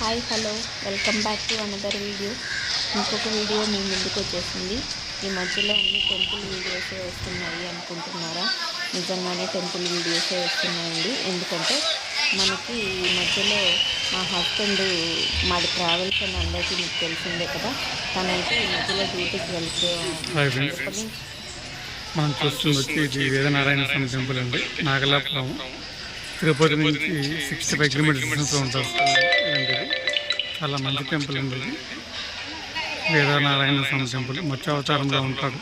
Hi hello. Welcome back to another video. ఇంకొక video మీ ముందుకు వచ్చేసింది. ఈ మధ్యలో అన్ని టెంపుల్ వీడియోసే వస్తున్నాయి అనుకుంటున్నారా? నిజంగానే టెంపుల్ వీడియోసే వస్తున్నాయండి. ఎందుకంటే మనకి ఈ మధ్యలో మా హస్బెండ్ మాది ట్రావెల్స్ అని అందరికీ మీకు తెలిసిందే కదా. తనైతే ఈ మధ్యలో డ్యూటీకి వెళ్తూ మనం చూస్తుంది వచ్చి ఇది వేదనారాయణ స్వామి టెంపుల్ అండి. నాగలాపురం. తిరుపతి నుంచి సిక్స్టీ ఫైవ్ కిలోమీటర్స్ ఇది. చాలా మంచి టెంపుల్ అండి ఇది. వేదనారాయణ స్వామి టెంపుల్. మత్స్యావతారంలో ఉంటాడు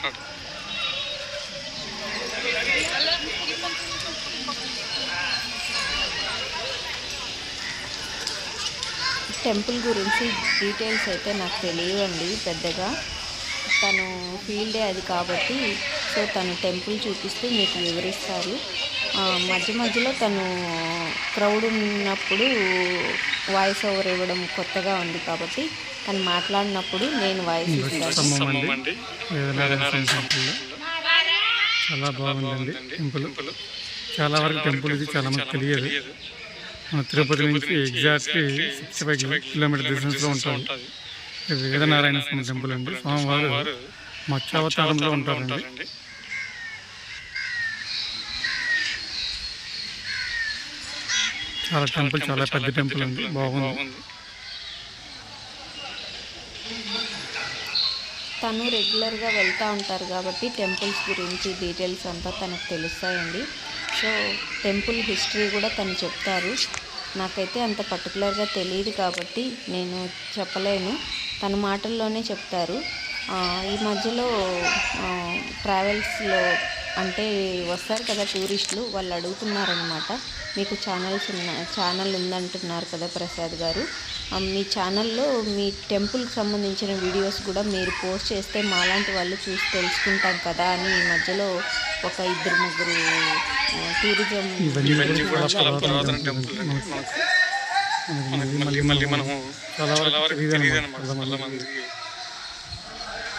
టెంపుల్ గురించి డీటెయిల్స్ అయితే నాకు తెలియవండి పెద్దగా. తను ఫీల్డే అది కాబట్టి సో తను టెంపుల్ చూపిస్తూ మీకు వివరిస్తారు. మధ్య మధ్యలో తను క్రౌడ్ ఉన్నప్పుడు వాయిస్ ఓవర్ ఇవ్వడం కొత్తగా ఉంది కాబట్టి తను మాట్లాడినప్పుడు నేను వాయిస్ చాలా బాగుందండి టెంపుల్. చాలా వరకు టెంపుల్ ఇది చాలా మంది తెలియదు. మన తిరుపతి నుంచి ఎగ్జాక్ట్లీ సిక్స్టీ ఫైవ్ కిలోమీటర్ డిస్టెన్స్లో ఉంటుంది. ఇది వేదనారాయణ స్వామి టెంపుల్ అండి. స్వామివారు మత్స్యావతారంలో ఉంటారండి. చాలా టెంపుల్ చాలా పెద్ద టెంపుల్ అండి. బాగుంది. తను రెగ్యులర్గా వెళ్తూ ఉంటారు కాబట్టి టెంపుల్స్ గురించి డీటెయిల్స్ అంతా తనకు తెలుస్తాయండి. సో టెంపుల్ హిస్టరీ కూడా తను చెప్తారు. నాకైతే అంత పర్టికులర్గా తెలియదు కాబట్టి నేను చెప్పలేను. తన మాటల్లోనే చెప్తారు. ఆ, ఈ మధ్యలో ట్రావెల్స్లో అంటే వస్తారు కదా టూరిస్టులు వాళ్ళు అడుగుతున్నారనమాట మీకు ఛానల్స్ ఉన్న ఛానల్ ఉందంటున్నారు కదా ప్రసాద్ గారు. మీ ఛానల్లో మీ టెంపుల్కి సంబంధించిన వీడియోస్ కూడా మీరు పోస్ట్ చేస్తే మాలాంటి వాళ్ళు చూసి తెలుసుకుంటాం కదా అని ఈ మధ్యలో ఒక ఇద్దరు ముగ్గురు టూరిజం మళ్ళీ మళ్ళీ చాలా వరకు తెలియదు అనమాట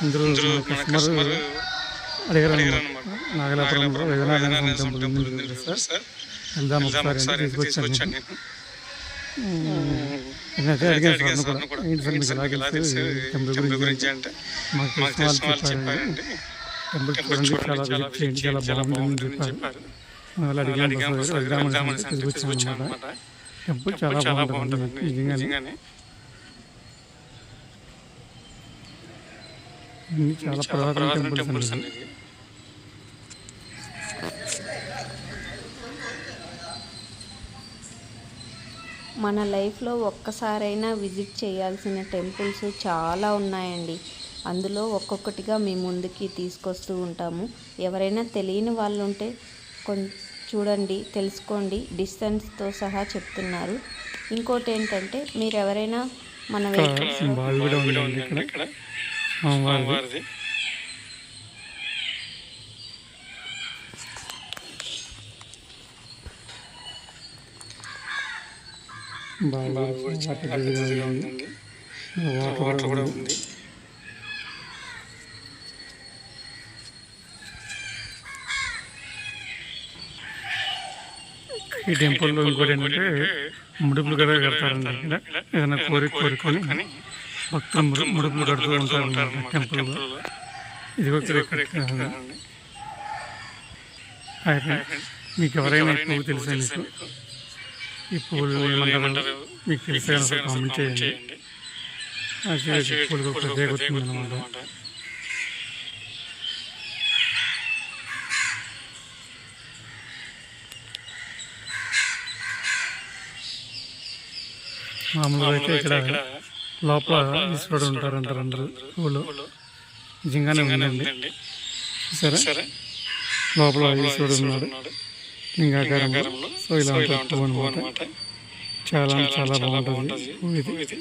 ఇందులో కస్టమర్ నాగలాపురంలో వేదనారాయణ టెంపుల్ ఉంది కదా సార్. వెళ్దాం ఒకసారి అని తీసుకొచ్చాను నేను. నేనైతే అడిగాను సార్ కూడా ఏంటి సార్ మీకు ఎలా తెలుసు? టెంపుల్ గురించి అంటే మాకు తెలిసిన వాళ్ళు చెప్పారండి. టెంపుల్ చూడండి చాలా చేయండి చాలా బాగుంటుందని చెప్పారు. అలా అడిగాను సార్ వెళ్దామని తీసుకొచ్చాను అనమాట టెంపుల్ చాలా బాగుంటుంది నిజంగానే. ఇన్ని చాలా పురాతన టెంపుల్స్ అండి. మన లైఫ్లో ఒక్కసారైనా విజిట్ చేయాల్సిన టెంపుల్స్ చాలా ఉన్నాయండి. అందులో ఒక్కొక్కటిగా మీ ముందుకి తీసుకొస్తూ ఉంటాము. ఎవరైనా తెలియని వాళ్ళు ఉంటే కొం చూడండి తెలుసుకోండి. డిస్టెన్స్తో సహా చెప్తున్నారు. ఇంకోటి ఏంటంటే మీరు ఎవరైనా మన వెహికల్స్ స్వామివారిది వాటర్ కూడా ఉంది. ఈ టెంపుల్లో ఇంకోటి ఏంటంటే ముడుపులు కూడా కడతారండి ఇక్కడ. ఏదైనా కోరిక కోరుకొని భక్తులు ముడు- ముడుపులు కడుతూ ఉంటారు టెంపుల్లో. ఇది ఒక. మీకు ఎవరైనా పువ్వు తెలుసా మీకు? ఈ పువ్వులు ఏమంటారు? మీకు తెలిసే కామెంట్ చేయండి. అది ప్రత్యేకత ఉందన్నమాట మామూలుగా అయితే ఇక్కడ లోపల ఈశ్వరుడు ఉంటారు అంటారు అందరు పువ్వులు నిజంగానే ఉందండి. సరే. లోపల ఈశ్వరుడు ఉన్నాడు. లింగాకారంలో సో ఇలా ఉంటుంది అనమాట చాలా చాలా బాగుంటుంది ఇది.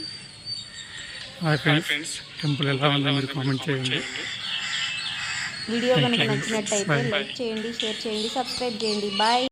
Hi friends. టెంపుల్ ఎలా ఉందో మీరు కామెంట్ చేయండి. వీడియో కనుక నచ్చినట్టయితే లైక్ చేయండి షేర్ చేయండి సబ్స్క్రైబ్ చేయండి. బాయ్.